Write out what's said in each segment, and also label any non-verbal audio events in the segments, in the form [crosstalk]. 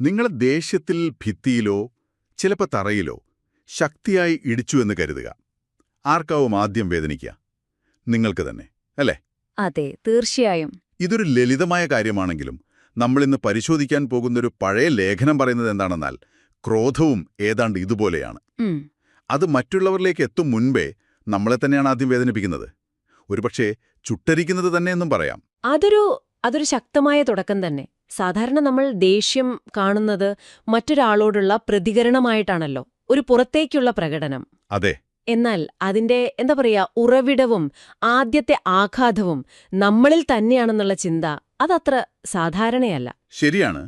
നിങ്ങൾ ദേഷ്യത്തിൽ ഭിത്തിയിലോ ചിലപ്പോൾ തറയിലോ ശക്തിയായി ഇടിച്ചു എന്ന് കരുതുക. ആർക്കാവും ആദ്യം വേദനിക്കുക. നിങ്ങൾക്ക് തന്നെ അല്ലേ? അതെ തീർച്ചയായും. ഇതൊരു ലളിതമായ കാര്യമാണെങ്കിലും നമ്മളിന്ന് പരിശോധിക്കാൻ പോകുന്നൊരു പഴയ ലേഖനം പറയുന്നത് എന്താണെന്നാൽ ക്രോധവും ഏതാണ്ട് ഇതുപോലെയാണ്. അത് മറ്റുള്ളവരിലേക്ക് എത്തും മുൻപേ നമ്മളെ തന്നെയാണ് ആദ്യം വേദനിപ്പിക്കുന്നത്. ഒരുപക്ഷെ ചുട്ടരിക്കുന്നത് തന്നെ എന്നും പറയാം. അതൊരു അതൊരു ശക്തമായ തുടക്കം തന്നെ. സാധാരണ നമ്മൾ ദേഷ്യം കാണുന്നത് മറ്റൊരാളോടുള്ള പ്രതികരണമായിട്ടാണല്ലോ. ഒരു പുറത്തേക്കുള്ള പ്രകടനം. അതെ. എന്നാൽ അതിന്റെ എന്താ പറയാ ഉറവിടവും ആദ്യത്തെ ആഘാതവും നമ്മളിൽ തന്നെയാണെന്നുള്ള ചിന്ത അതത്ര സാധാരണയല്ല. ശരിയാണ്.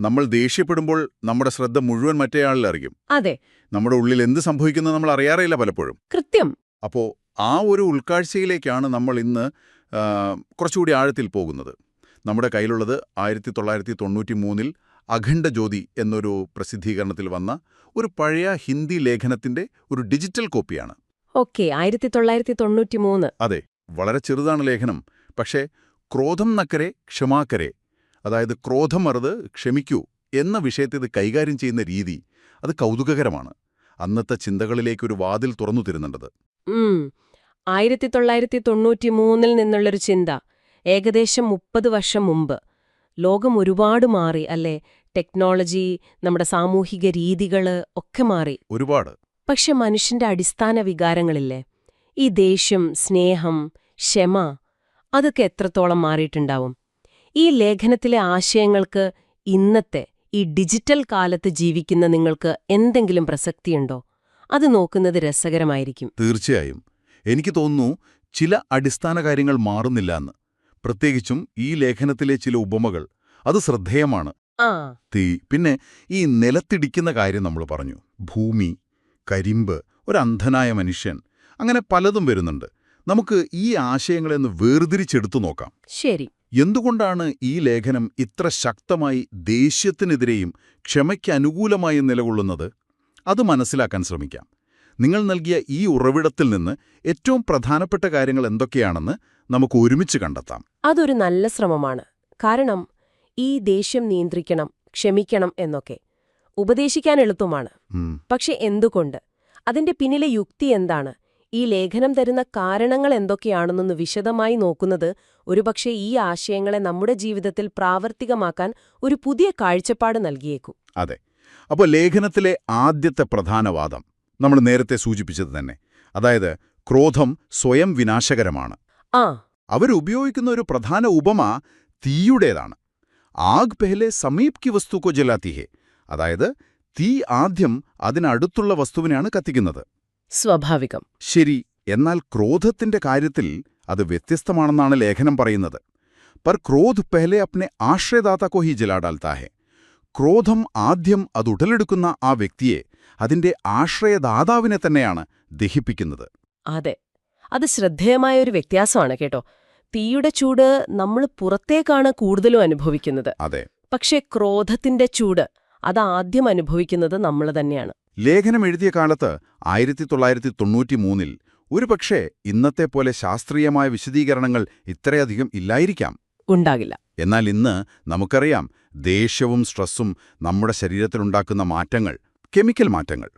നമ്മൾ ദേഷ്യപ്പെടുമ്പോൾ നമ്മുടെ ശ്രദ്ധ മുഴുവൻ മറ്റേയാളിലറിയും അതെ. നമ്മുടെ ഉള്ളിൽ എന്ത് സംഭവിക്കുന്നത് നമ്മൾ അറിയാറില്ല പലപ്പോഴും. കൃത്യം. അപ്പോ ആ ഒരു ഉൾക്കാഴ്ചയിലേക്കാണ് നമ്മൾ ഇന്ന് കുറച്ചുകൂടി ആഴത്തിൽ പോകുന്നത്. നമ്മുടെ കയ്യിലുള്ളത് ആയിരത്തി തൊള്ളായിരത്തി തൊണ്ണൂറ്റി മൂന്നിൽ അഖണ്ഡ ജ്യോതി എന്നൊരു പ്രസിദ്ധീകരണത്തിൽ വന്ന ഒരു പഴയ ഹിന്ദി ലേഖനത്തിന്റെ ഒരു ഡിജിറ്റൽ കോപ്പിയാണ്. ഓക്കെ ആയിരത്തി തൊള്ളായിരത്തി തൊണ്ണൂറ്റി മൂന്ന് അതെ വളരെ ചെറുതാണ് ലേഖനം. പക്ഷേ ക്രോധം നക്കരെ ക്ഷമാക്കരെ അതായത് ക്രോധം മറുത് ക്ഷമിക്കൂ എന്ന വിഷയത്തെ ഇത് കൈകാര്യം ചെയ്യുന്ന രീതി അത് കൗതുകകരമാണ്. അന്നത്തെ ചിന്തകളിലേക്കൊരു വാതിൽ തുറന്നു തരുന്നുണ്ടത്. ആയിരത്തി തൊള്ളായിരത്തി തൊണ്ണൂറ്റി മൂന്നിൽ നിന്നുള്ളൊരു ചിന്ത. ഏകദേശം മുപ്പത് വർഷം മുമ്പ്. ലോകം ഒരുപാട് മാറി അല്ലേ? ടെക്നോളജി നമ്മുടെ സാമൂഹിക രീതികൾ ഒക്കെ മാറി. ഒരുപാട്. പക്ഷെ മനുഷ്യന്റെ അടിസ്ഥാന വികാരങ്ങളില്ലേ? ഈ ദേഷ്യം സ്നേഹം ക്ഷമ അതൊക്കെ എത്രത്തോളം മാറിയിട്ടുണ്ടാവും? ഈ ലേഖനത്തിലെ ആശയങ്ങൾക്ക് ഇന്നത്തെ ഈ ഡിജിറ്റൽ കാലത്ത് ജീവിക്കുന്ന നിങ്ങൾക്ക് എന്തെങ്കിലും പ്രസക്തിയുണ്ടോ? അത് നോക്കുന്നത് രസകരമായിരിക്കും. തീർച്ചയായും. എനിക്ക് തോന്നുന്നു ചില അടിസ്ഥാന കാര്യങ്ങൾ മാറുന്നില്ല എന്ന്. പ്രത്യേകിച്ചും ഈ ലേഖനത്തിലെ ചില ഉപമകൾ. അത് ശ്രദ്ധേയമാണ്. തീ. പിന്നെ ഈ നിലത്തിടിക്കുന്ന കാര്യം നമ്മൾ പറഞ്ഞു. ഭൂമി കരിമ്പ് ഒരു അന്ധനായ മനുഷ്യൻ അങ്ങനെ പലതും വരുന്നുണ്ട്. നമുക്ക് ഈ ആശയങ്ങളെ ഒന്ന് വേർതിരിച്ചെടുത്തു നോക്കാം. ശരി. എന്തുകൊണ്ടാണ് ഈ ലേഖനം ഇത്ര ശക്തമായി ദേഷ്യത്തിനെതിരെയും ക്ഷമയ്ക്ക് അനുകൂലമായി നിലകൊള്ളുന്നത്? അത് മനസ്സിലാക്കാൻ ശ്രമിക്കാം. നിങ്ങൾ നൽകിയ ഈ ഉറവിടത്തിൽ നിന്ന് ഏറ്റവും പ്രധാനപ്പെട്ട കാര്യങ്ങൾ എന്തൊക്കെയാണെന്ന് നമുക്ക് ഒരുമിച്ച് കണ്ടെത്താം. അതൊരു നല്ല ശ്രമമാണ്. കാരണം ഈ ദേഷ്യം നിയന്ത്രിക്കണം ക്ഷമിക്കണം എന്നൊക്കെ ഉപദേശിക്കാൻ എളുപ്പമാണ്. പക്ഷെ എന്തുകൊണ്ട്? അതിന്റെ പിന്നിലെ യുക്തി എന്താണ്? ഈ ലേഖനം തരുന്ന കാരണങ്ങൾ എന്തൊക്കെയാണെന്നൊന്ന് വിശദമായി നോക്കുന്നത് ഒരുപക്ഷെ ഈ ആശയങ്ങളെ നമ്മുടെ ജീവിതത്തിൽ പ്രാവർത്തികമാക്കാൻ ഒരു പുതിയ കാഴ്ചപ്പാട് നൽകിയേക്കും. അതെ. അപ്പോൾ ലേഖനത്തിലെ ആദ്യത്തെ പ്രധാന വാദം നമ്മൾ നേരത്തെ സൂചിപ്പിച്ചത് തന്നെ. അതായത് ക്രോധം സ്വയം വിനാശകരമാണ്. അവരുപയോഗിക്കുന്ന ഒരു പ്രധാന ഉപമ തീയുടേതാണ്. ആഗ് പെഹലെ സമീപ് കി വസ്തു കോ ജലാത്തിഹെ അതായത് തീ ആദ്യം അതിനടുത്തുള്ള വസ്തുവിനെയാണ് കത്തിക്കുന്നത്. സ്വാഭാവികം. ശരി എന്നാൽ ക്രോധത്തിന്റെ കാര്യത്തിൽ അത് വ്യത്യസ്തമാണെന്നാണ് ലേഖനം പറയുന്നത്. പർ ക്രോധ് പെഹലെ അപ്നെ ആശ്രയദാത കോ ഹി ജലാ ഡാൽത്താ ഹെ. ക്രോധം ആദ്യം അത് ഉടലെടുക്കുന്ന ആ വ്യക്തിയെ അതിന്റെ ആശ്രയദാതാവിനെ തന്നെയാണ് ദഹിപ്പിക്കുന്നത്. അതെ. അത് ശ്രദ്ധേയമായ ഒരു വ്യത്യാസമാണ് കേട്ടോ. തീയുടെ ചൂട് നമ്മൾ പുറത്തേക്കാണ് കൂടുതലും അനുഭവിക്കുന്നത്. അതെ. പക്ഷേ ക്രോധത്തിന്റെ ചൂട് അത് ആദ്യം അനുഭവിക്കുന്നത് നമ്മൾ തന്നെയാണ്. ലേഖനം എഴുതിയ കാലത്ത് ആയിരത്തി തൊള്ളായിരത്തി തൊണ്ണൂറ്റി മൂന്നിൽ ഒരുപക്ഷേ ഇന്നത്തെ പോലെ ശാസ്ത്രീയമായ വിശദീകരണങ്ങൾ ഇത്രയധികം ഇല്ലായിരിക്കാം. ഉണ്ടാകില്ല. എന്നാൽ ഇന്ന് നമുക്കറിയാം ദേഷ്യവും സ്ട്രെസ്സും നമ്മുടെ ശരീരത്തിലുണ്ടാക്കുന്ന മാറ്റങ്ങൾ കെമിക്കൽ മാറ്റങ്ങൾ.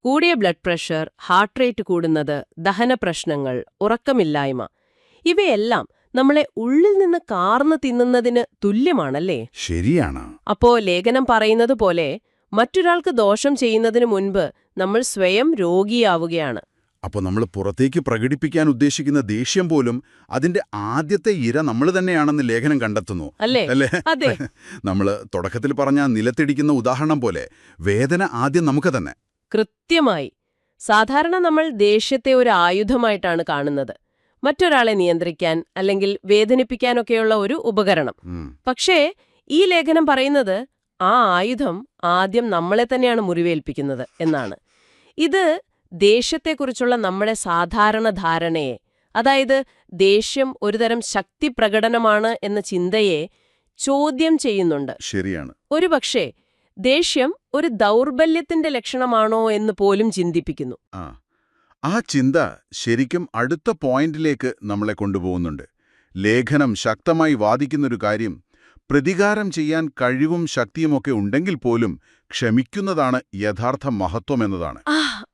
കൂടിയ ബ്ലഡ് പ്രഷർ ഹാർട്ട് റേറ്റ് കൂടുന്നത് ദഹന പ്രശ്നങ്ങൾ ഉറക്കമില്ലായ്മ. ഇവയെല്ലാം നമ്മളെ ഉള്ളിൽ നിന്ന് കാർന്നു തിന്നുന്നതിന് തുല്യമാണല്ലേ? ശരിയാണ്. അപ്പോ ലേഖനം പറയുന്നത് പോലെ മറ്റൊരാൾക്ക് ദോഷം ചെയ്യുന്നതിന് മുൻപ് നമ്മൾ സ്വയം രോഗിയാവുകയാണ്. അപ്പോൾ നമ്മൾ പുറത്തേക്ക് പ്രകടിപ്പിക്കാൻ ഉദ്ദേശിക്കുന്ന ദേഷ്യം പോലും അതിന്റെ ആദ്യത്തെ ഇര നമ്മൾ തന്നെയാണെന്ന് ലേഖനം കണ്ടെത്തുന്നു. അല്ലേ? [laughs] നമ്മൾ തുടക്കത്തിൽ പറഞ്ഞ നിലത്തിടിക്കുന്ന ഉദാഹരണം പോലെ വേദന ആദ്യം നമുക്ക് തന്നെ. കൃത്യമായി. സാധാരണ നമ്മൾ ദേഷ്യത്തെ ഒരു ആയുധമായിട്ടാണ് കാണുന്നത്. മറ്റൊരാളെ നിയന്ത്രിക്കാൻ അല്ലെങ്കിൽ വേദനിപ്പിക്കാനൊക്കെയുള്ള ഒരു ഉപകരണം. പക്ഷേ ഈ ലേഖനം പറയുന്നത് ആ ആയുധം ആദ്യം നമ്മളെ തന്നെയാണ് മുറിവേൽപ്പിക്കുന്നത് എന്നാണ്. ഇത് ദേഷ്യത്തെക്കുറിച്ചുള്ള നമ്മുടെ സാധാരണ ധാരണയെ അതായത് ദേഷ്യം ഒരുതരം ശക്തി പ്രകടനമാണ് എന്ന ചിന്തയെ ചോദ്യം ചെയ്യുന്നുണ്ട്. ശരിയാണ്. ഒരുപക്ഷേ ദേഷ്യം ഒരു ദൗർബല്യത്തിന്റെ ലക്ഷണമാണോ എന്ന് പോലും ചിന്തിപ്പിക്കുന്നു. ആ ആ ചിന്ത ശരിക്കും അടുത്ത പോയിന്റിലേക്ക് നമ്മളെ കൊണ്ടുപോകുന്നുണ്ട്. ലേഖനം ശക്തമായി വാദിക്കുന്നൊരു കാര്യം പ്രതികാരം ചെയ്യാൻ കഴിവും ശക്തിയുമൊക്കെ ഉണ്ടെങ്കിൽ പോലും ക്ഷമിക്കുന്നതാണ് യഥാർത്ഥ മഹത്വമെന്നതാണ്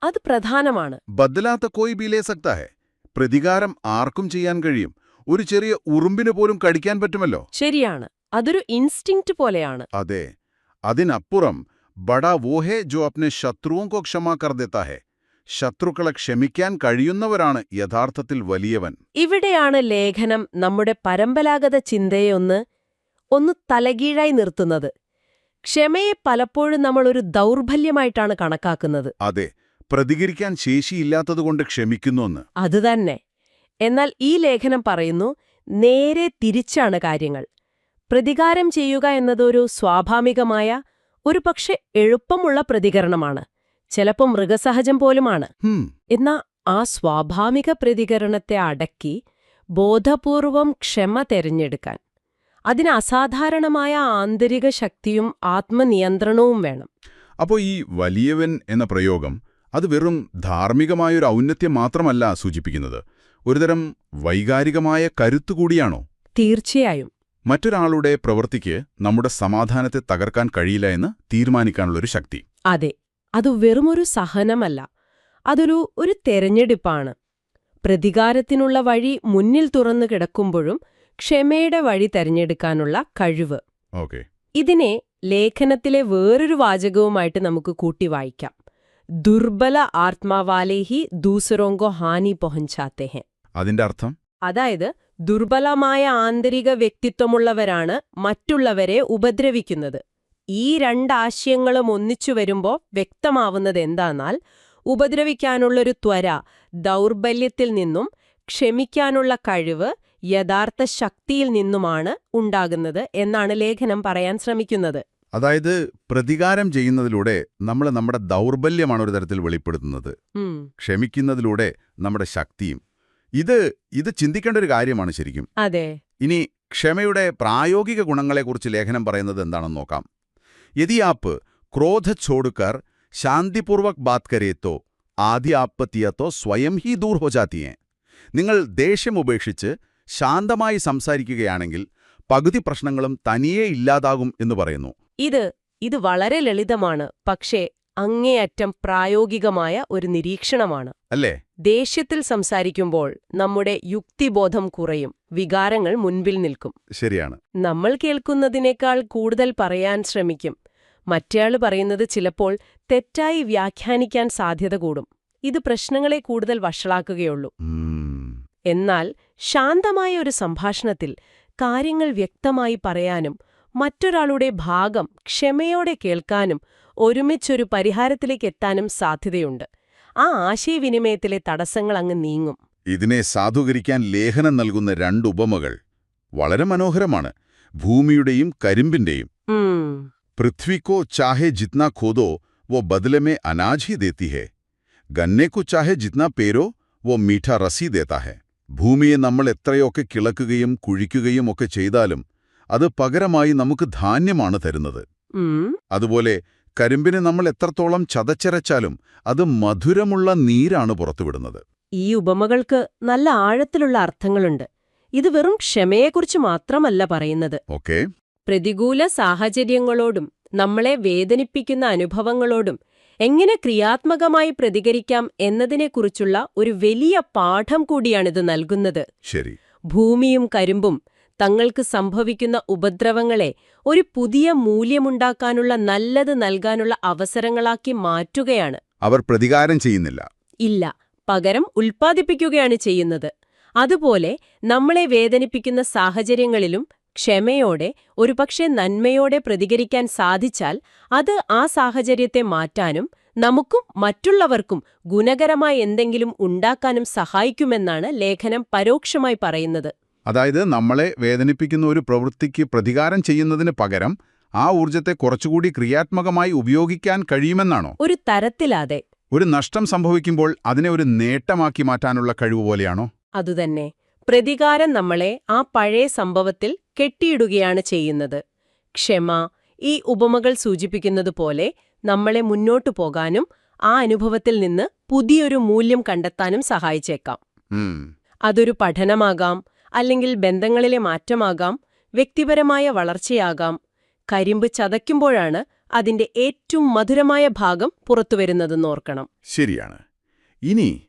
അത് പ്രധാനമാണ്. ബദലാത്ത കോയി ബീലേ സക്താഹെ പ്രതികാരം ആർക്കും ചെയ്യാൻ കഴിയും. ഒരു ചെറിയ ഉറുമ്പിന് പോലും കടിക്കാൻ പറ്റുമല്ലോ? ശരിയാണ്. അതൊരു ഇൻസ്റ്റിങ്ക്റ്റ് പോലെയാണ്. അതെ. അതിനപ്പുറം ബടാ വോഹെ ജോ അപ്നെ ശത്രുവും കോ ക്ഷമാ കർദേത്താ ഹെ. ശത്രുക്കളെ ക്ഷമിക്കാൻ കഴിയുന്നവരാണ് യഥാർത്ഥത്തിൽ വലിയവൻ. ഇവിടെയാണ് ലേഖനം നമ്മുടെ പരമ്പരാഗത ചിന്തയെ ഒന്ന് ഒന്ന് തലകീഴായി നിർത്തുന്നത്. ക്ഷമയെ പലപ്പോഴും നമ്മൾ ഒരു ദൗർബല്യമായിട്ടാണ് കണക്കാക്കുന്നത്. അതെ പ്രതികരിക്കാൻ ശേഷിയില്ലാത്തതുകൊണ്ട് ക്ഷമിക്കുന്നുവെന്ന് അതുതന്നെ എന്നാൽ ഈ ലേഖനം പറയുന്നു നേരെ തിരിച്ചാണ് കാര്യങ്ങൾ. പ്രതികാരം ചെയ്യുക എന്നതൊരു സ്വാഭാവികമായ ഒരു പക്ഷെ എളുപ്പമുള്ള പ്രതികരണമാണ്. ചിലപ്പോൾ മൃഗസഹജം പോലുമാണ്. എന്നാ ആ സ്വാഭാവിക പ്രതികരണത്തെ അടക്കി ബോധപൂർവം ക്ഷമ തെരഞ്ഞെടുക്കാൻ. അതിന് അസാധാരണമായ ആന്തരിക ശക്തിയും ആത്മനിയന്ത്രണവും വേണം. അപ്പോൾ ഈ വലിയവൻ എന്ന പ്രയോഗം അത് വെറും ധാർമ്മികമായൊരു ഔന്നത്യം മാത്രമല്ല സൂചിപ്പിക്കുന്നത്. ഒരുതരം വൈകാരികമായ കരുത്തുകൂടിയാണോ തീർച്ചയായും. മറ്റൊരാളുടെ പ്രവൃത്തിക്ക് നമ്മുടെ സമാധാനത്തെ തകർക്കാൻ കഴിയില്ല എന്ന് തീരുമാനിക്കാനുള്ളൊരു ശക്തി. അതെ അത് വെറുമൊരു സഹനമല്ല. അതൊരു ഒരു തെരഞ്ഞെടുപ്പാണ്. പ്രതികാരത്തിനുള്ള വഴി മുന്നിൽ തുറന്നു കിടക്കുമ്പോഴും ക്ഷമയുടെ വഴി തെരഞ്ഞെടുക്കാനുള്ള കഴിവ്. ഓക്കെ. ഇതിനെ ലേഖനത്തിലെ വേറൊരു വാചകവുമായിട്ട് നമുക്ക് കൂട്ടി വായിക്കാം. ദുർബല ആത്മാവാലേഹി ദൂസറോങ്കോ ഹാനി പൊഹഞ്ചാത്തേഹെ. അതിന്റെ അർത്ഥം? അതായത് ദുർബലമായ ആന്തരിക വ്യക്തിത്വമുള്ളവരാണ് മറ്റുള്ളവരെ ഉപദ്രവിക്കുന്നത്. ഈ രണ്ടാശയങ്ങളും ഒന്നിച്ചു വരുമ്പോൾ വ്യക്തമാവുന്നത് എന്താന്നാൽ ഉപദ്രവിക്കാനുള്ളൊരു ത്വര ദൗർബല്യത്തിൽ നിന്നും ക്ഷമിക്കാനുള്ള കഴിവ് യഥാർത്ഥ ശക്തിയിൽ നിന്നുമാണ് ഉണ്ടാകുന്നത് എന്നാണ് ലേഖനം പറയാൻ ശ്രമിക്കുന്നത്. അതായത് പ്രതികാരം ചെയ്യുന്നതിലൂടെ നമ്മൾ നമ്മുടെ ദൗർബല്യമാണ് ഒരു തരത്തിൽ വെളിപ്പെടുത്തുന്നത്. ക്ഷമിക്കുന്നതിലൂടെ നമ്മുടെ ശക്തിയും ഇത് ഇത് ചിന്തിക്കേണ്ട ഒരു കാര്യമാണ് ശരിക്കും. അതെ. ഇനി ക്ഷമയുടെ പ്രായോഗിക ഗുണങ്ങളെക്കുറിച്ച് ലേഖനം പറയുന്നത് എന്താണെന്ന് നോക്കാം. യതി ആപ്പ് ക്രോധ ചോടുക്കർ ശാന്തിപൂർവക് ബാത് കരേത്തോ ആദ്യ ആപ്പത്തിയത്തോ സ്വയം ഹി ദൂർ ഹോ ജാത്തിയേ നിങ്ങൾ ദേഷ്യം ഉപേക്ഷിച്ച് ശാന്തമായി സംസാരിക്കുകയാണെങ്കിൽ പകുതി പ്രശ്നങ്ങളും തനിയേ ഇല്ലാതാകും എന്ന് പറയുന്നു. ഇത് ഇത് വളരെ ലളിതമാണ്. പക്ഷേ അങ്ങേയറ്റം പ്രായോഗികമായ ഒരു നിരീക്ഷണമാണ്. അല്ലേ? ദേഷ്യത്തിൽ സംസാരിക്കുമ്പോൾ നമ്മുടെ യുക്തിബോധം കുറയും വികാരങ്ങൾ മുൻപിൽ നിൽക്കും. ശരിയാണ്. നമ്മൾ കേൾക്കുന്നതിനേക്കാൾ കൂടുതൽ പറയാൻ ശ്രമിക്കും. മറ്റേയാൾ പറയുന്നത് ചിലപ്പോൾ തെറ്റായി വ്യാഖ്യാനിക്കാൻ സാധ്യത കൂടും. ഇത് പ്രശ്നങ്ങളെ കൂടുതൽ വഷളാക്കുകയുള്ളൂ. എന്നാൽ ശാന്തമായ ഒരു സംഭാഷണത്തിൽ കാര്യങ്ങൾ വ്യക്തമായി പറയാനും മറ്റൊരാളുടെ ഭാഗം ക്ഷമയോടെ കേൾക്കാനും ഒരുമിച്ചൊരു പരിഹാരത്തിലേക്ക് എത്താനും സാധ്യതയുണ്ട്. ആ ആശയവിനിമയത്തിലെ തടസ്സങ്ങൾ അങ്ങ് നീങ്ങും. ഇതിനെ സാധൂകരിക്കാൻ ലേഖനം നൽകുന്ന രണ്ട് ഉപമകൾ വളരെ മനോഹരമാണ്. ഭൂമിയുടെയും കരിമ്പിന്റെയും. പൃഥ്വിക്കോ ചാഹെ ജിത്ന ഖോദോ വോ ബദലമേ അനാജ് ഹി ദേത്തി ഹെ. ഗന്നേക്കു ചാഹെ ജിത്ന പേരോ വോ മീഠ റസി ദേത്താ ഹെ. ഭൂമിയെ നമ്മൾ എത്രയൊക്കെ കിളക്കുകയും കുഴിക്കുകയും ഒക്കെ ചെയ്താലും അത് പകരമായി നമുക്ക് ധാന്യമാണ് തരുന്നത്. അതുപോലെ കരിമ്പിനെ നമ്മൾ എത്രത്തോളം ചതച്ചരച്ചാലും അത് മധുരമുള്ള നീരാണ് പുറത്തുവിടുന്നത്. ഈ ഉപമകൾക്ക് നല്ല ആഴത്തിലുള്ള അർത്ഥങ്ങളുണ്ട്. ഇത് വെറും ക്ഷമയെക്കുറിച്ച് മാത്രമല്ല പറയുന്നത്. ഓക്കെ. പ്രതികൂല സാഹചര്യങ്ങളോടും നമ്മളെ വേദനിപ്പിക്കുന്ന അനുഭവങ്ങളോടും എങ്ങനെ ക്രിയാത്മകമായി പ്രതികരിക്കാം എന്നതിനെക്കുറിച്ചുള്ള ഒരു വലിയ പാഠം കൂടിയാണിത് നൽകുന്നത്. ശരി. ഭൂമിയും കരിമ്പും തങ്ങൾക്ക് സംഭവിക്കുന്ന ഉപദ്രവങ്ങളെ ഒരു പുതിയ മൂല്യമുണ്ടാക്കാനുള്ള നല്ലത് നൽകാനുള്ള അവസരങ്ങളാക്കി മാറ്റുകയാണ്. അവർ പ്രതികാരം ചെയ്യുന്നില്ല. ഇല്ല പകരം ഉൽപ്പാദിപ്പിക്കുകയാണ് ചെയ്യുന്നത്. അതുപോലെ നമ്മളെ വേദനിപ്പിക്കുന്ന സാഹചര്യങ്ങളിലും ക്ഷമയോടെ ഒരുപക്ഷെ നന്മയോടെ പ്രതികരിക്കാൻ സാധിച്ചാൽ അത് ആ സാഹചര്യത്തെ മാറ്റാനും നമുക്കും മറ്റുള്ളവർക്കും ഗുണകരമായ എന്തെങ്കിലും ഉണ്ടാക്കാനും സഹായിക്കുമെന്നാണ് ലേഖനം പരോക്ഷമായി പറയുന്നത്. അതായത് നമ്മളെ വേദനിപ്പിക്കുന്ന ഒരു പ്രവൃത്തിക്ക് പ്രതികാരം ചെയ്യുന്നതിന് പകരം ആ ഊർജത്തെ കുറച്ചുകൂടി ക്രിയാത്മകമായി ഉപയോഗിക്കാൻ കഴിയുമെന്നാണോ? ഒരു തരത്തിലാതെ. ഒരു നഷ്ടം സംഭവിക്കുമ്പോൾ അതിനെ ഒരു നേട്ടമാക്കി മാറ്റാനുള്ള കഴിവ് പോലെയാണോ? അതുതന്നെ. പ്രതികാരം നമ്മളെ ആ പഴയ സംഭവത്തിൽ കെട്ടിയിടുകയാണ് ചെയ്യുന്നത്. ക്ഷമ ഈ ഉപമകൾ സൂചിപ്പിക്കുന്നത് പോലെ നമ്മളെ മുന്നോട്ടു പോകാനും ആ അനുഭവത്തിൽ നിന്ന് പുതിയൊരു മൂല്യം കണ്ടെത്താനും സഹായിച്ചേക്കാം. അതൊരു പഠനമാകാം അല്ലെങ്കിൽ ബന്ധങ്ങളിലെ മാറ്റമാകാം വ്യക്തിപരമായ വളർച്ചയാകാം. കരിമ്പ് ചതയ്ക്കുമ്പോഴാണ് അതിന്റെ ഏറ്റവും മധുരമായ ഭാഗം പുറത്തുവരുന്നതെന്നോർക്കണം ശരിയാണ്. ഇനി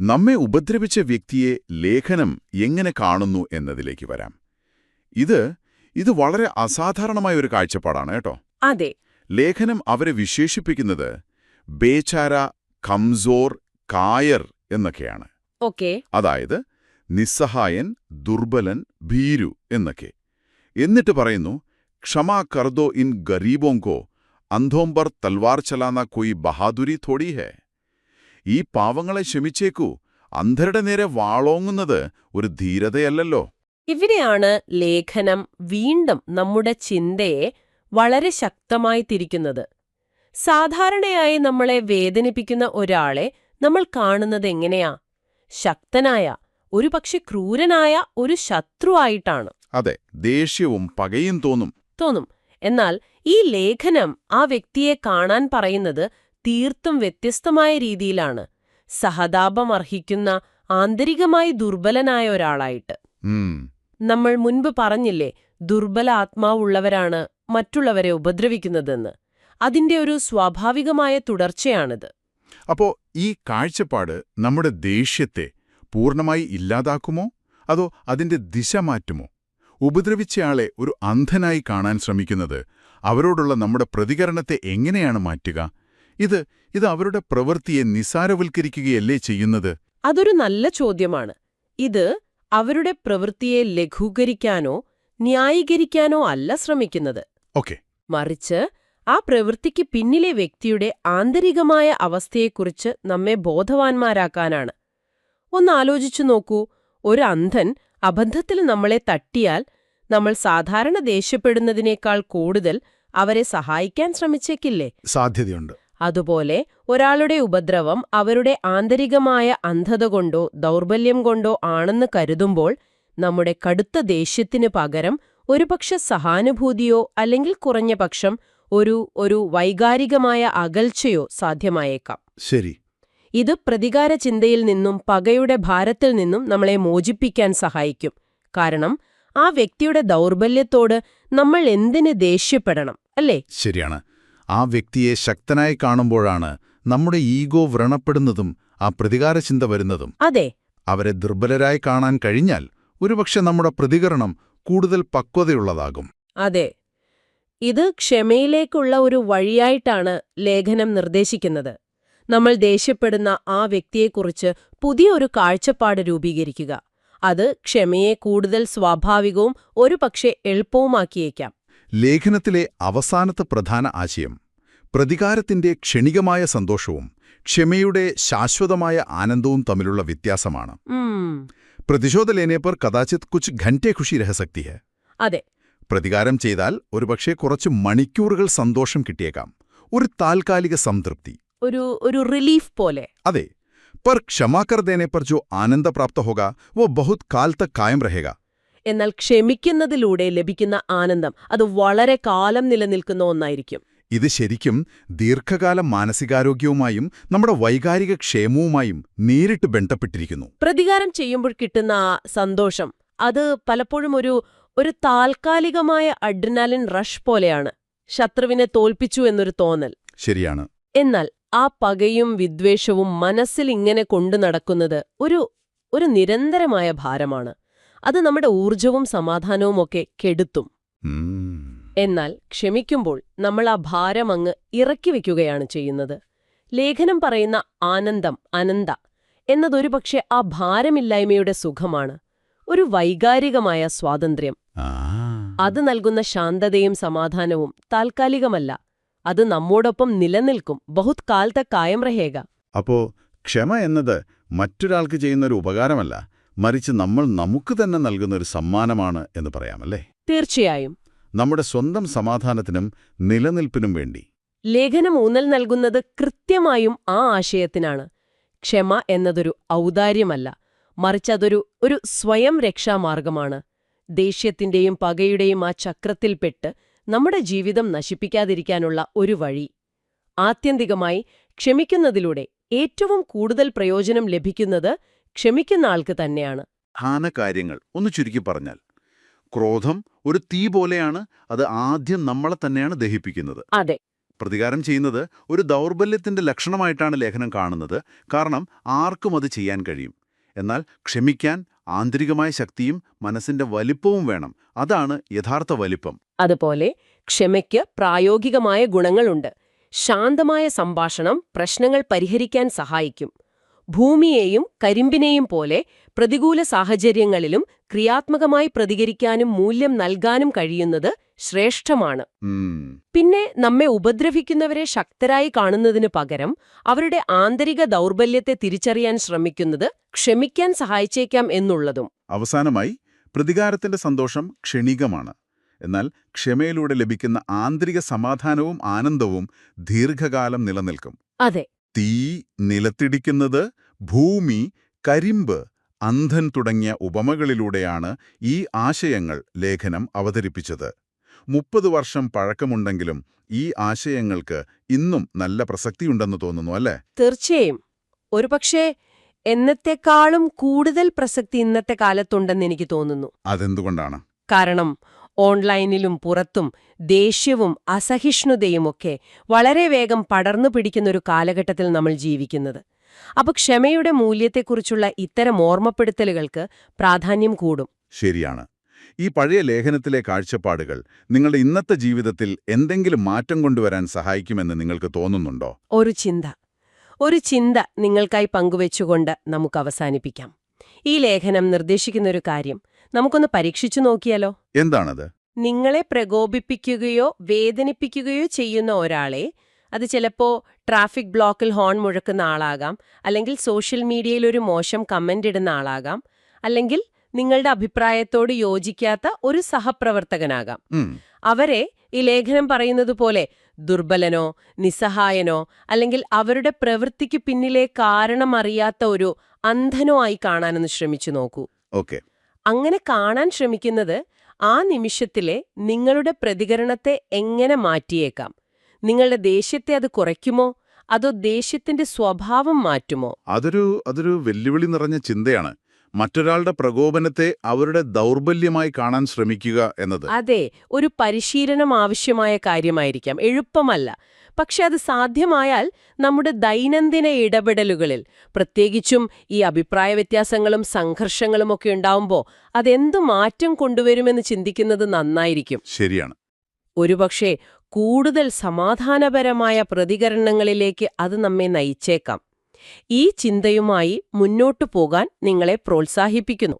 നമ്മെ ഉപദ്രവിച്ച വ്യക്തിയെ ലേഖനം എങ്ങനെ കാണുന്നു എന്നതിലേക്ക് വരാം. ഇത് ഇത് വളരെ അസാധാരണമായ ഒരു കാഴ്ചപ്പാടാണ് കേട്ടോ. അതെ. ലേഖനം അവരെ വിശേഷിപ്പിക്കുന്നത് ബേചാര കംസോർ കായർ എന്നൊക്കെയാണ്. ഓക്കെ. അതായത് നിസ്സഹായൻ ദുർബലൻ ഭീരു എന്നൊക്കെ. എന്നിട്ട് പറയുന്നു ക്ഷമാ കർദോ ഇൻ ഗരീബോങ്കോ അന്ധോംബർ തൽവാർ ചലാന കൊയ് ബഹാദുരി തോടി ഹേ? ഈ പാവങ്ങളെ ക്ഷമിച്ചേക്കൂ അന്ധരുടെ നേരെ വാളോങ്ങുന്നത് ഒരു ധീരതയല്ലല്ലോ. ഇവിടെയാണ് ലേഖനം വീണ്ടും നമ്മുടെ ചിന്തയെ വളരെ ശക്തമായി തിരിക്കുന്നത്. സാധാരണയായി നമ്മളെ വേദനിപ്പിക്കുന്ന ഒരാളെ നമ്മൾ കാണുന്നത് എങ്ങനെയാ? ശക്തനായ ഒരുപക്ഷെ ക്രൂരനായ ഒരു ശത്രുവായിട്ടാണ് അതെ ദേഷ്യവും പകയും തോന്നും. തോന്നും. എന്നാൽ ഈ ലേഖനം ആ വ്യക്തിയെ കാണാൻ പറയുന്നത് തീർത്തും വ്യത്യസ്തമായ രീതിയിലാണ്. സഹതാപം അർഹിക്കുന്ന ആന്തരികമായി ദുർബലനായ ഒരാളായിട്ട്. നമ്മൾ മുൻപ് പറഞ്ഞില്ലേ ദുർബല ആത്മാവുള്ളവരാണ് മറ്റുള്ളവരെ ഉപദ്രവിക്കുന്നതെന്ന്. അതിന്റെ ഒരു സ്വാഭാവികമായ തുടർച്ചയാണിത്. അപ്പോ ഈ കാഴ്ചപ്പാട് നമ്മുടെ ദേഷ്യത്തെ പൂർണമായി ഇല്ലാതാക്കുമോ? അതോ അതിന്റെ ദിശ മാറ്റുമോ? ഉപദ്രവിച്ചയാളെ ഒരു അന്ധനായി കാണാൻ ശ്രമിക്കുന്നത് അവരോടുള്ള നമ്മുടെ പ്രതികരണത്തെ എങ്ങനെയാണ് മാറ്റുക? ഇത് ഇത് അവരുടെ പ്രവൃത്തിയെ നിസാരവൽക്കരിക്കുകയല്ലേ ചെയ്യുന്നത്? അതൊരു നല്ല ചോദ്യമാണ്. ഇത് അവരുടെ പ്രവൃത്തിയെ ലഘൂകരിക്കാനോ ന്യായീകരിക്കാനോ അല്ല ശ്രമിക്കുന്നത്. ഓക്കെ. മറിച്ച് ആ പ്രവൃത്തിക്ക് പിന്നിലെ വ്യക്തിയുടെ ആന്തരികമായ അവസ്ഥയെക്കുറിച്ച് നമ്മെ ബോധവാന്മാരാക്കാനാണ്. ഒന്ന് ആലോചിച്ചു നോക്കൂ. ഒരു അന്ധൻ അബദ്ധത്തിൽ നമ്മളെ തട്ടിയാൽ നമ്മൾ സാധാരണ ദേഷ്യപ്പെടുന്നതിനേക്കാൾ കൂടുതൽ അവരെ സഹായിക്കാൻ ശ്രമിച്ചേക്കില്ലേ? സാധ്യതയുണ്ട്. അതുപോലെ ഒരാളുടെ ഉപദ്രവം അവരുടെ ആന്തരികമായ അന്ധത കൊണ്ടോ ദൗർബല്യം കൊണ്ടോ ആണെന്ന് കരുതുമ്പോൾ നമ്മുടെ കടുത്ത ദേഷ്യത്തിന് പകരം ഒരുപക്ഷെ സഹാനുഭൂതിയോ അല്ലെങ്കിൽ കുറഞ്ഞ പക്ഷം ഒരു ഒരു വൈകാരികമായ അകൽച്ചയോ സാധ്യമായേക്കാം. ശരി. ഇത് പ്രതികാര ചിന്തയിൽ നിന്നും പകയുടെ ഭാരത്തിൽ നിന്നും നമ്മളെ മോചിപ്പിക്കാൻ സഹായിക്കും. കാരണം ആ വ്യക്തിയുടെ ദൗർബല്യത്തോട് നമ്മൾ എന്തിന് ദേഷ്യപ്പെടണം അല്ലേ? ശരിയാണ്. ആ വ്യക്തിയെ ശക്തനായി കാണുമ്പോഴാണ് നമ്മുടെ ഈഗോ വ്രണപ്പെടുന്നതും ആ പ്രതികാര ചിന്ത വരുന്നതും. അതെ. അവരെ ദുർബലരായി കാണാൻ കഴിഞ്ഞാൽ ഒരുപക്ഷെ നമ്മുടെ പ്രതികരണം കൂടുതൽ പക്വതയുള്ളതാകും. അതെ. ഇത് ക്ഷമയിലേക്കുള്ള ഒരു വഴിയായിട്ടാണ് ലേഖനം നിർദ്ദേശിക്കുന്നത്. നമ്മൾ ദേഷ്യപ്പെടുന്ന ആ വ്യക്തിയെക്കുറിച്ച് പുതിയൊരു കാഴ്ചപ്പാട് രൂപീകരിക്കുക. അത് ക്ഷമയെ കൂടുതൽ സ്വാഭാവികവും ഒരുപക്ഷെ എളുപ്പവുമാക്കിയേക്കാം. ലേഖനത്തിലെ അവസാനത്തെ പ്രധാന ആശയം പ്രതികാരത്തിന്റെ ക്ഷണികമായ സന്തോഷവും ക്ഷമയുടെ ശാശ്വതമായ ആനന്ദവും തമ്മിലുള്ള വ്യത്യാസമാണ്. പ്രതിശോധ ലേനേപ്പർ കഥാചിത് കുച്ച് ഘന്റേ ഖുഷി രഹസക്തി ഹെ. അതെ. പ്രതികാരം ചെയ്താൽ ഒരുപക്ഷെ കുറച്ച് മണിക്കൂറുകൾ സന്തോഷം കിട്ടിയേക്കാം. ഒരു താൽക്കാലിക സംതൃപ്തി. ഒരു ഒരു റിലീഫ് പോലെ അതെ पर क्षमा कर देने पर जो आनंद प्राप्त होगा वो बहुत काल तक कायम रहेगा എന്നാൽ ക്ഷമിക്കുന്നതിലൂടെ ലഭിക്കുന്ന ആനന്ദം അത് വളരെ കാലം നിലനിൽക്കുന്ന ഒന്നായിരിക്കും ഇത് ശരിക്കും ദീർഘകാല മാനസികാരോഗ്യവുമായും നമ്മുടെ വൈകാരിക ക്ഷേമവുമായും നേരിട്ട് ബന്ധപ്പെട്ടിരിക്കുന്നു പ്രതികാരം ചെയ്യുമ്പോൾ കിട്ടുന്ന ആ സന്തോഷം അത് പലപ്പോഴും ഒരു ഒരു താൽക്കാലികമായ അഡ്രിനാലിൻ റഷ് പോലെയാണ് ശത്രുവിനെ തോൽപ്പിച്ചു എന്നൊരു തോന്നൽ ശരിയാണ് എന്നാൽ ആ പകയും വിദ്വേഷവും മനസ്സിൽ ഇങ്ങനെ കൊണ്ടു നടക്കുന്നത് ഒരു ഒരു നിരന്തരമായ ഭാരമാണ്. അത് നമ്മുടെ ഊർജവും സമാധാനവും ഒക്കെ കെടുത്തും. എന്നാൽ ക്ഷമിക്കുമ്പോൾ നമ്മൾ ആ ഭാരം അങ്ങ് ഇറക്കി വയ്ക്കുകയാണ് ചെയ്യുന്നത്. ലേഖനം പറയുന്ന ആനന്ദം അനന്ത എന്നതൊരു പക്ഷെ ആ ഭാരമില്ലായ്മയുടെ സുഖമാണ്. ഒരു വൈകാരികമായ സ്വാതന്ത്ര്യം. അത് നൽകുന്ന ശാന്തതയും സമാധാനവും താൽക്കാലികമല്ല. അത് നമ്മോടൊപ്പം നിലനിൽക്കും. ബഹുത് കാലത്തെ കായം റഹേക അപ്പോ ക്ഷമ എന്നത് മറ്റൊരാൾക്ക് ചെയ്യുന്ന ഒരു ഉപകാരമല്ല. മറിച്ച് നമ്മൾ നമുക്ക് തന്നെ നൽകുന്ന ഒരു സമ്മാനമാണ് എന്ന് പറയാമല്ലേ? തീർച്ചയായും. നമ്മുടെ സ്വന്തം സമാധാനത്തിനും നിലനിൽപ്പിനും വേണ്ടി. ലേഖനം ഊന്നൽ നൽകുന്നത് കൃത്യമായും ആ ആശയത്തിനാണ്. ക്ഷമ എന്നതൊരു ഔദാര്യമല്ല. മറിച്ച് അതൊരു ഒരു സ്വയം രക്ഷാമാർഗമാണ്. ദേഷ്യത്തിന്റെയും പകയുടെയും ആ ചക്രത്തിൽപ്പെട്ട് നമ്മുടെ ജീവിതം നശിപ്പിക്കാതിരിക്കാനുള്ള ഒരു വഴി. ആത്യന്തികമായി ക്ഷമിക്കുന്നതിലൂടെ ഏറ്റവും കൂടുതൽ പ്രയോജനം ലഭിക്കുന്നത് ക്ഷമിക്കുന്ന ആൾക്ക് തന്നെയാണ്. പ്രധാന കാര്യങ്ങൾ ഒന്ന് ചുരുക്കി പറഞ്ഞാൽ ക്രോധം ഒരു തീ പോലെയാണ് അത് ആദ്യം നമ്മളെ തന്നെയാണ് ദഹിപ്പിക്കുന്നത്. അതെ. പ്രതികാരം ചെയ്യുന്നത് ഒരു ദൗർബല്യത്തിന്റെ ലക്ഷണമായിട്ടാണ് ലേഖനം കാണുന്നത് കാരണം ആർക്കും അത് ചെയ്യാൻ കഴിയും. എന്നാൽ ക്ഷമിക്കാൻ ആന്തരികമായ ശക്തിയും മനസ്സിന്റെ വലിപ്പവും വേണം അതാണ് യഥാർത്ഥ വലിപ്പം. അതുപോലെ ക്ഷമയ്ക്ക് പ്രായോഗികമായ ഗുണങ്ങളുണ്ട്. ശാന്തമായ സംഭാഷണം പ്രശ്നങ്ങൾ പരിഹരിക്കാൻ സഹായിക്കും. ഭൂമിയെയും കരിമ്പിനെയും പോലെ പ്രതികൂല സാഹചര്യങ്ങളിലും ക്രിയാത്മകമായി പ്രതികരിക്കാനും മൂല്യം നൽകാനും കഴിയുന്നത് ശ്രേഷ്ഠമാണ്. പിന്നെ നമ്മെ ഉപദ്രവിക്കുന്നവരെ ശക്തരായി കാണുന്നതിനു പകരം അവരുടെ ആന്തരിക ദൗർബല്യത്തെ തിരിച്ചറിയാൻ ശ്രമിക്കുന്നത് ക്ഷമിക്കാൻ സഹായിച്ചേക്കാം എന്നുള്ളതും. അവസാനമായി പ്രതികാരത്തിന്റെ സന്തോഷം ക്ഷണികമാണ്. എന്നാൽ ക്ഷമയിലൂടെ ലഭിക്കുന്ന ആന്തരിക സമാധാനവും ആനന്ദവും ദീർഘകാലം നിലനിൽക്കും. അതെ. തീ നിലത്തിടിക്കുന്നത് ഭൂമി കരിമ്പ് അന്ധൻ തുടങ്ങിയ ഉപമകളിലൂടെയാണ് ഈ ആശയങ്ങൾ ലേഖനം അവതരിപ്പിച്ചത്. മുപ്പത് വർഷം പഴക്കമുണ്ടെങ്കിലും ഈ ആശയങ്ങൾക്ക് ഇന്നും നല്ല പ്രസക്തിയുണ്ടെന്ന് തോന്നുന്നു അല്ലേ? തീർച്ചയായും. ഒരുപക്ഷേ എന്നത്തെക്കാളും കൂടുതൽ പ്രസക്തി ഇന്നത്തെ കാലത്തുണ്ടെന്ന് എനിക്ക് തോന്നുന്നു. അതെന്തുകൊണ്ടാണ്? കാരണം ഓൺലൈനിലും പുറത്തും ദേഷ്യവും അസഹിഷ്ണുതയുമൊക്കെ വളരെ വേഗം പടർന്നു പിടിക്കുന്നൊരു കാലഘട്ടത്തിൽ നമ്മൾ ജീവിക്കുന്നത്. അപ്പൊ ക്ഷമയുടെ മൂല്യത്തെക്കുറിച്ചുള്ള ഇത്തരം ഓർമ്മപ്പെടുത്തലുകൾക്ക് പ്രാധാന്യം കൂടും. ശരിയാണ്. ഈ പഴയ ലേഖനത്തിലെ കാഴ്ചപ്പാടുകൾ നിങ്ങളുടെ ഇന്നത്തെ ജീവിതത്തിൽ എന്തെങ്കിലും മാറ്റം കൊണ്ടുവരാൻ സഹായിക്കുമെന്ന് നിങ്ങൾക്ക് തോന്നുന്നുണ്ടോ? ഒരു ചിന്ത. ഒരു ചിന്ത നിങ്ങൾക്കായി പങ്കുവെച്ചുകൊണ്ട് നമുക്ക് അവസാനിപ്പിക്കാം. ഈ ലേഖനം നിർദ്ദേശിക്കുന്നൊരു കാര്യം നമുക്കൊന്ന് പരീക്ഷിച്ചു നോക്കിയാലോ? എന്താണത്? നിങ്ങളെ പ്രകോപിപ്പിക്കുകയോ വേദനിപ്പിക്കുകയോ ചെയ്യുന്ന ഒരാളെ അത് ചിലപ്പോ ട്രാഫിക് ബ്ലോക്കിൽ ഹോൺ മുഴക്കുന്ന ആളാകാം അല്ലെങ്കിൽ സോഷ്യൽ മീഡിയയിൽ ഒരു മോശം കമന്റ് ഇടുന്ന ആളാകാം അല്ലെങ്കിൽ നിങ്ങളുടെ അഭിപ്രായത്തോട് യോജിക്കാത്ത ഒരു സഹപ്രവർത്തകനാകാം. അവരെ ഈ ലേഖനം പറയുന്നത് പോലെ ദുർബലനോ നിസ്സഹായനോ അല്ലെങ്കിൽ അവരുടെ പ്രവൃത്തിക്ക് പിന്നിലെ കാരണമറിയാത്ത ഒരു അന്ധനോ ആയി കാണാനൊന്ന് ശ്രമിച്ചു നോക്കൂ. ഓക്കെ. അങ്ങനെ കാണാൻ ശ്രമിക്കുന്നത് ആ നിമിഷത്തിലെ നിങ്ങളുടെ പ്രതികരണത്തെ എങ്ങനെ മാറ്റിയേക്കാം? നിങ്ങളുടെ ദേഷ്യത്തെ അത് കുറയ്ക്കുമോ? അതോ ദേഷ്യത്തിന്റെ സ്വഭാവം മാറ്റുമോ? അതൊരു അതൊരു വെല്ലുവിളി നിറഞ്ഞ ചിന്തയാണ്. മറ്റൊരാളുടെ പ്രകോപനത്തെ അവരുടെ ദൗർബല്യമായി കാണാൻ ശ്രമിക്കുക എന്നത്. അതെ ഒരു പരിശീലനം ആവശ്യമായ കാര്യമായിരിക്കാം. എളുപ്പമല്ല. പക്ഷെ അത് സാധ്യമായാൽ നമ്മുടെ ദൈനംദിന ഇടപെടലുകളിൽ പ്രത്യേകിച്ചും ഈ അഭിപ്രായ വ്യത്യാസങ്ങളും സംഘർഷങ്ങളും ഒക്കെ ഉണ്ടാവുമ്പോൾ അതെന്തു മാറ്റം കൊണ്ടുവരുമെന്ന് ചിന്തിക്കുന്നത് നന്നായിരിക്കും. ശരിയാണ്. ഒരുപക്ഷെ കൂടുതൽ സമാധാനപരമായ പ്രതികരണങ്ങളിലേക്ക് അത് നമ്മെ നയിച്ചേക്കാം. ഈ ചിന്തയുമായി മുന്നോട്ടു പോകാൻ നിങ്ങളെ പ്രോത്സാഹിപ്പിക്കുന്നു.